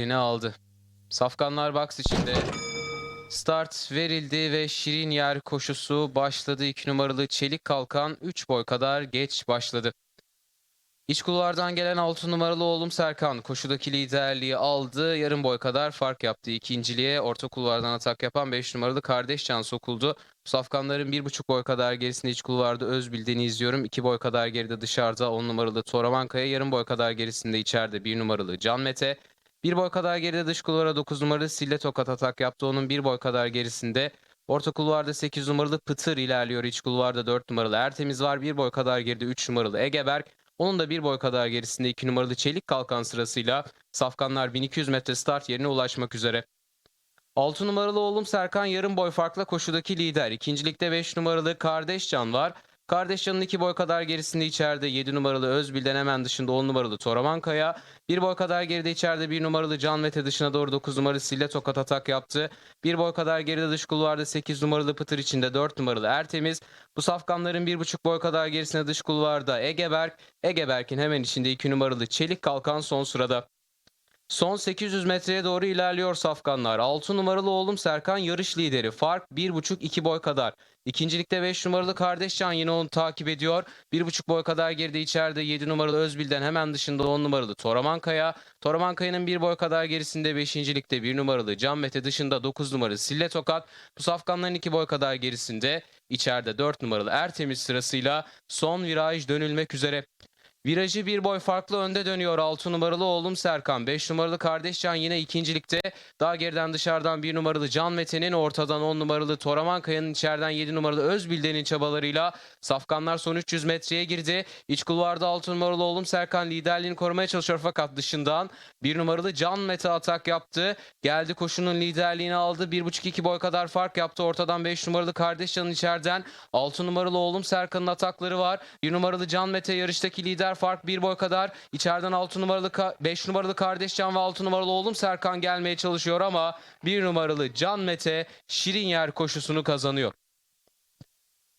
liderini aldı. Safkanlar box içinde. Start verildi ve Şirin Yer koşusu başladı. 2 numaralı Çelik Kalkan 3 boy kadar geç başladı. İç kulvardan gelen 6 numaralı oğlum Serkan koşudaki liderliği aldı. Yarım boy kadar fark yaptı ikinciliğe. Orta kulvardan atak yapan 5 numaralı kardeş Can sokuldu. Safkanların 1,5 boy kadar gerisinde iç kulvarda Özbilden'i izliyorum. 2 boy kadar geride dışarıda 10 numaralı Toravankaya. Yarım boy kadar gerisinde içeride 1 numaralı Can Mete. 1 boy kadar geride dış kulvara 9 numaralı Sille Tokat atak yaptı. Onun 1 boy kadar gerisinde Orta kulvarda 8 numaralı Pıtır ilerliyor. İç kulvarda 4 numaralı Ertemiz var. 1 boy kadar geride 3 numaralı Egeberk. Onun da bir boy kadar gerisinde 2 numaralı Çelik Kalkan sırasıyla Safkanlar 1200 metre start yerine ulaşmak üzere. 6 numaralı oğlum Serkan yarım boy farkla koşudaki lider. İkincilikte 5 numaralı Kardeşcan var. Kardeşcan'ın 2 boy kadar gerisinde içeride 7 numaralı Özbil'den hemen dışında 10 numaralı Toramankaya. 1 boy kadar geride içeride 1 numaralı Can Mete dışına doğru 9 numaralı Sille Tokat atak yaptı. 1 boy kadar geride dış kulvarda 8 numaralı Pıtır içinde 4 numaralı Ertemiz. Bu safkanların 1,5 boy kadar gerisinde dış kulvarda Egeberk. Egeberk'in hemen içinde 2 numaralı Çelik Kalkan son sırada. Son 800 metreye doğru ilerliyor safkanlar. 6 numaralı oğlum Serkan yarış lideri. Fark 1,5-2 boy kadar. İkincilikte 5 numaralı Kardeşcan yine onu takip ediyor. 1,5 boy kadar geride içeride 7 numaralı Özbil'den hemen dışında 10 numaralı Toramankaya. Toramankaya'nın 1 boy kadar gerisinde 5. ligde 1 numaralı Can Mete dışında 9 numaralı Sille Tokat. Bu safkanların 2 boy kadar gerisinde içeride 4 numaralı Ertemiz sırasıyla son viraj dönülmek üzere. Virajı bir boy farklı önde dönüyor 6 numaralı oğlum Serkan. 5 numaralı kardeş Can yine ikincilikte. Daha geriden dışarıdan 1 numaralı Can Mete'nin ortadan 10 numaralı Toraman Kaya'nın içeriden 7 numaralı Özbilden'in çabalarıyla Safkanlar son 300 metreye girdi. İç kulvarda 6 numaralı oğlum Serkan liderliğini korumaya çalışıyor fakat dışından 1 numaralı Can Mete atak yaptı. Geldi koşunun liderliğini aldı. 1,5-2 boy kadar fark yaptı. Ortadan 5 numaralı kardeş Can'ın içeriden 6 numaralı oğlum Serkan'ın atakları var. 1 numaralı Can Mete yarıştaki lider fark 1 boy kadar. İçeriden 6 numaralı 5 numaralı kardeş Can ve 6 numaralı oğlum Serkan gelmeye çalışıyor ama 1 numaralı Can Mete Şirin Yer koşusunu kazanıyor.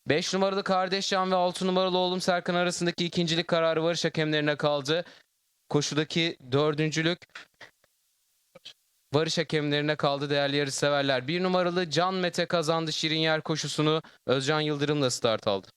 5 numaralı kardeş Can ve 6 numaralı oğlum Serkan arasındaki ikincilik kararı varış hakemlerine kaldı. Koşudaki dördüncülük varış hakemlerine kaldı değerli yarışseverler. Bir numaralı Can Mete kazandı Şirin Yer koşusunu. Özcan Yıldırım'la start aldı.